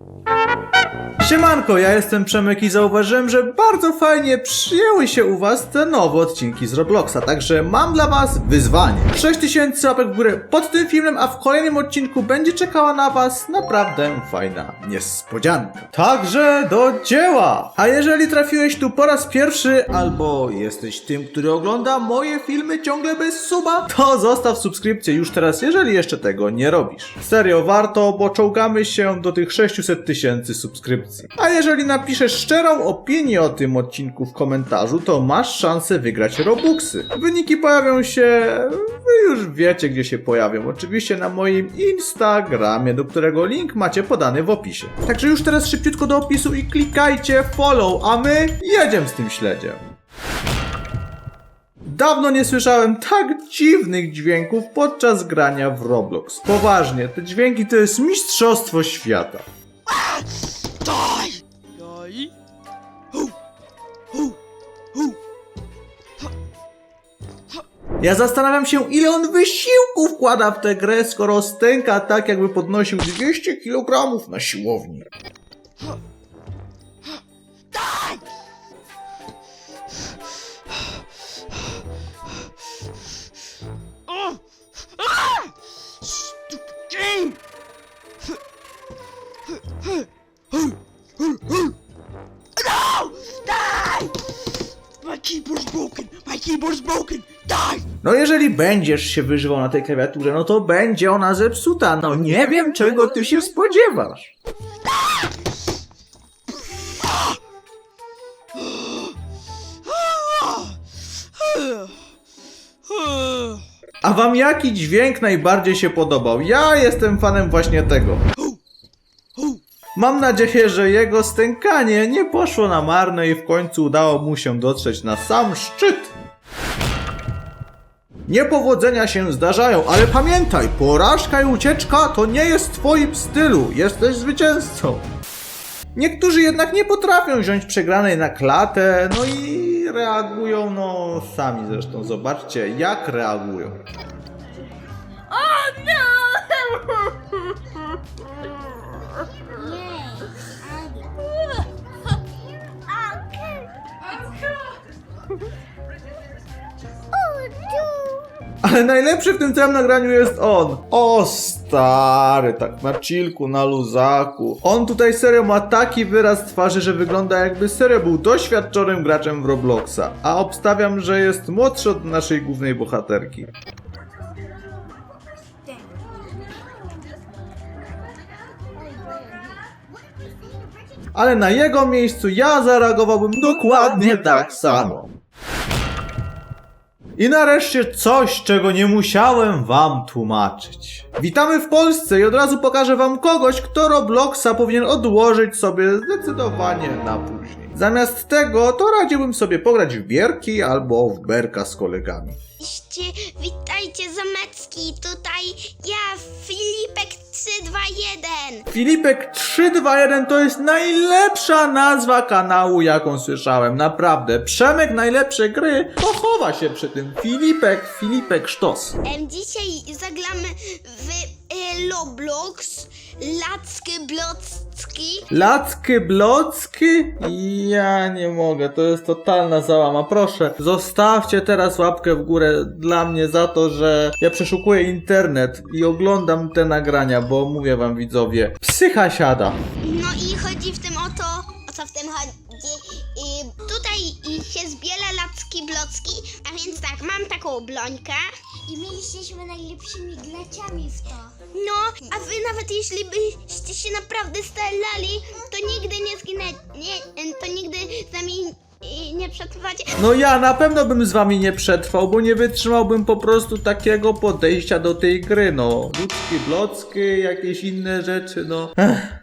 Thank you. Siemanko, ja jestem Przemek i zauważyłem, że bardzo fajnie przyjęły się u was te nowe odcinki z Robloxa, także mam dla was wyzwanie. 6000 łapek w górę pod tym filmem, a w kolejnym odcinku będzie czekała na was naprawdę fajna niespodzianka. Także do dzieła! A jeżeli trafiłeś tu po raz pierwszy, albo jesteś tym, który ogląda moje filmy ciągle bez suba, to zostaw subskrypcję już teraz, jeżeli jeszcze tego nie robisz. Serio, warto, bo czołgamy się do tych 600 tysięcy subskrypcji. A jeżeli napiszesz szczerą opinię o tym odcinku w komentarzu, to masz szansę wygrać Robuxy. Wyniki pojawią się, wy już wiecie gdzie się pojawią, oczywiście na moim Instagramie, do którego link macie podany w opisie. Także już teraz szybciutko do opisu i klikajcie follow, a my jedziemy z tym śledziem. Dawno nie słyszałem tak dziwnych dźwięków podczas grania w Roblox. Poważnie, te dźwięki to jest mistrzostwo świata. Hu! Hu! Hu! Ja zastanawiam się, ile on wysiłku wkłada w tę grę, skoro stęka tak, jakby podnosił 200 kg na siłowni. No jeżeli będziesz się wyżywał na tej klawiaturze, no to będzie ona zepsuta. No nie wiem, czego ty się spodziewasz. A wam jaki dźwięk najbardziej się podobał? Ja jestem fanem właśnie tego. Mam nadzieję, że jego stękanie nie poszło na marne i w końcu udało mu się dotrzeć na sam szczyt. Niepowodzenia się zdarzają, ale pamiętaj, porażka i ucieczka to nie jest w twoim stylu. Jesteś zwycięzcą. Niektórzy jednak nie potrafią wziąć przegranej na klatę, no i reagują, no sami zresztą zobaczcie, jak reagują. Ale najlepszy w tym całym nagraniu jest on. O stary, tak na chillku, na luzaku. On tutaj serio ma taki wyraz twarzy, że wygląda jakby serio był doświadczonym graczem w Robloxa. A obstawiam, że jest młodszy od naszej głównej bohaterki. Ale na jego miejscu ja zareagowałbym dokładnie tak samo. I nareszcie coś, czego nie musiałem wam tłumaczyć. Witamy w Polsce i od razu pokażę wam kogoś, kto Robloxa powinien odłożyć sobie zdecydowanie na później. Zamiast tego, to radziłbym sobie pograć w bierki albo w berka z kolegami. Cześć, witajcie Zamecki, tutaj ja, Filipek 321. Filipek 321 to jest najlepsza nazwa kanału, jaką słyszałem. Naprawdę. Przemek najlepsze gry pochowa się przy tym. Filipek, Filipek Sztos. Em, dzisiaj zaglamy w Roblox, Lacky Blocki. Lacky blocki? Ja nie mogę, to jest totalna załama. Proszę, zostawcie teraz łapkę w górę dla mnie za to, że ja przeszukuję internet i oglądam te nagrania, bo mówię wam widzowie, psycha siada. No i chodzi w tym o to, o co w tym chodzi. I tutaj się zbiera Lacki Blocki, a więc tak, mam taką blońkę. I my jesteśmy najlepszymi graczami w to. No, a wy nawet jeśli byście się naprawdę starali, to nigdy nie zginę, nie, to nigdy z nami e, nie przetrwacie. No ja na pewno bym z wami nie przetrwał, bo nie wytrzymałbym po prostu takiego podejścia do tej gry, no. Ludzki, blocki, jakieś inne rzeczy, no. Ech.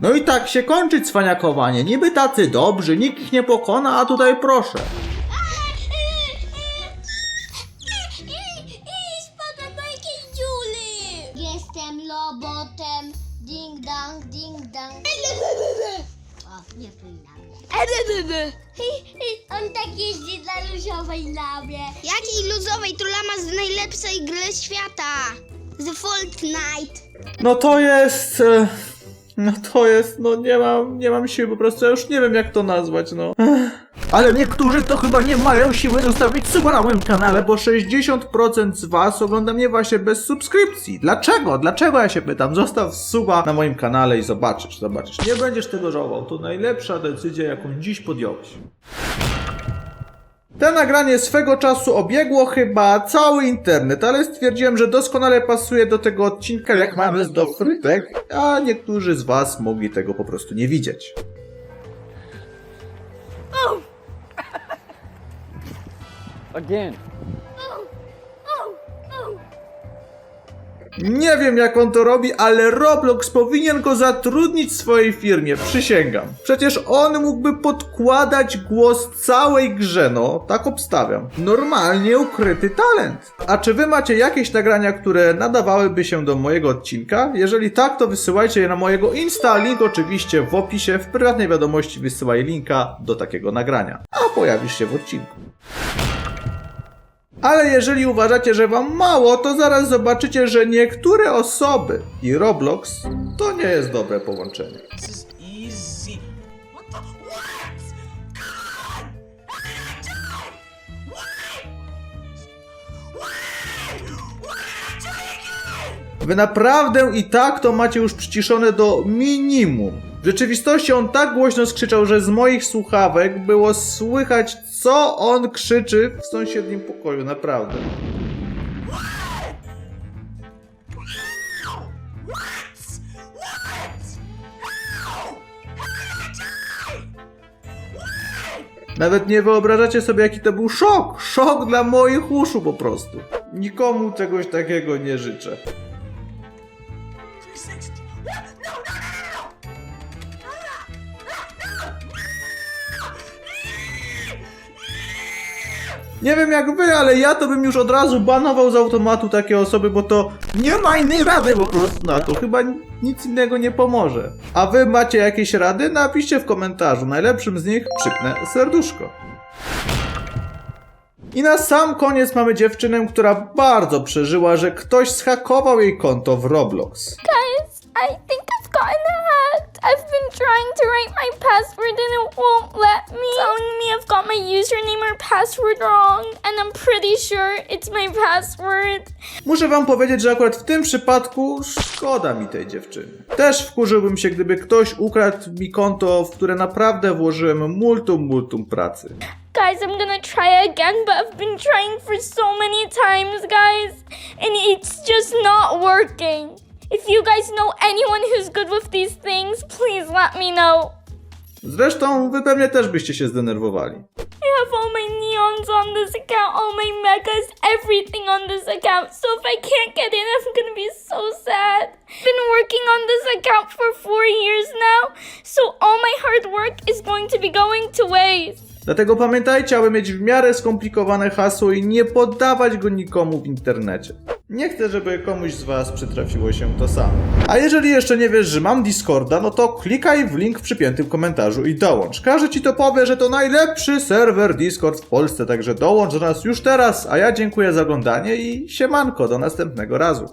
No i tak się kończy cwaniakowanie. Niby tacy dobrzy, nikt ich nie pokona, a tutaj proszę. Spadam do jakiejś dziury! Jestem robotem. Ding dang, ding dang. A, nie On tak jeździ na luzowej labie. Jakiej luzowej? To lama z najlepszej gry świata. The Fortnite. No to jest... e, No to jest, no nie mam, nie mam siły po prostu, ja już nie wiem jak to nazwać, no. Ale niektórzy to chyba nie mają siły zostawić suba na moim kanale, bo 60% z was ogląda mnie właśnie bez subskrypcji. Dlaczego? Dlaczego ja się pytam? Zostaw suba na moim kanale i zobaczysz, zobaczysz. Nie będziesz tego żałował, to najlepsza decyzja jaką dziś podjąłeś. Te nagranie swego czasu obiegło chyba cały internet, ale stwierdziłem, że doskonale pasuje do tego odcinka, jak mamy do frytek, a niektórzy z was mogli tego po prostu nie widzieć. Again. Nie wiem jak on to robi, ale Roblox powinien go zatrudnić w swojej firmie, przysięgam. Przecież on mógłby podkładać głos całej grze, no, tak obstawiam. Normalnie ukryty talent. A czy wy macie jakieś nagrania, które nadawałyby się do mojego odcinka? Jeżeli tak, to wysyłajcie je na mojego Insta, link oczywiście w opisie, w prywatnej wiadomości wysyłaj linka do takiego nagrania. A pojawisz się w odcinku. Ale jeżeli uważacie, że wam mało, to zaraz zobaczycie, że niektóre osoby i Roblox to nie jest dobre połączenie. This is easy. What the? What? God! I didn't do it! What? What? What did I do again? Wy naprawdę i tak to macie już przyciszone do minimum. W rzeczywistości on tak głośno skrzyczał, że z moich słuchawek było słychać, co on krzyczy w sąsiednim pokoju, naprawdę. Nawet nie wyobrażacie sobie, jaki to był szok. Szok dla moich uszu po prostu. Nikomu czegoś takiego nie życzę. Nie wiem jak wy, ale ja to bym już od razu banował z automatu takie osoby, bo to nie ma innej rady po prostu na to. Chyba nic innego nie pomoże. A wy macie jakieś rady? Napiszcie w komentarzu. Najlepszym z nich przypnę serduszko. I na sam koniec mamy dziewczynę, która bardzo przeżyła, że ktoś zhakował jej konto w Roblox. Guys, I think I've gotten. I've been trying to write my password and it won't let me. Telling me I've got my username or password wrong, and I'm pretty sure it's my password. Muszę wam powiedzieć, że akurat w tym przypadku szkoda mi tej dziewczyny. Też wkurzyłbym się, gdyby ktoś ukradł mi konto, w które naprawdę włożyłem multum, multum pracy. Guys, I'm gonna try again, but I've been trying for so many times, guys, and it's just not working. If you guys know anyone who's good with these things, please let me know. Zresztą wy pewnie też byście się zdenerwowali. I have all my neons on this account, all my megas, everything on this account. So if I can't get in, I'm gonna be so sad. Been working on this account for four years now, so all my hard work is going to be going to waste. Dlatego pamiętajcie, aby mieć w miarę skomplikowane hasło i nie poddawać go nikomu w internecie. Nie chcę, żeby komuś z was przytrafiło się to samo. A jeżeli jeszcze nie wiesz, że mam Discorda, no to klikaj w link w przypiętym komentarzu i dołącz. Każdy ci to powie, że to najlepszy serwer Discord w Polsce, także dołącz do nas już teraz, a ja dziękuję za oglądanie i siemanko, do następnego razu.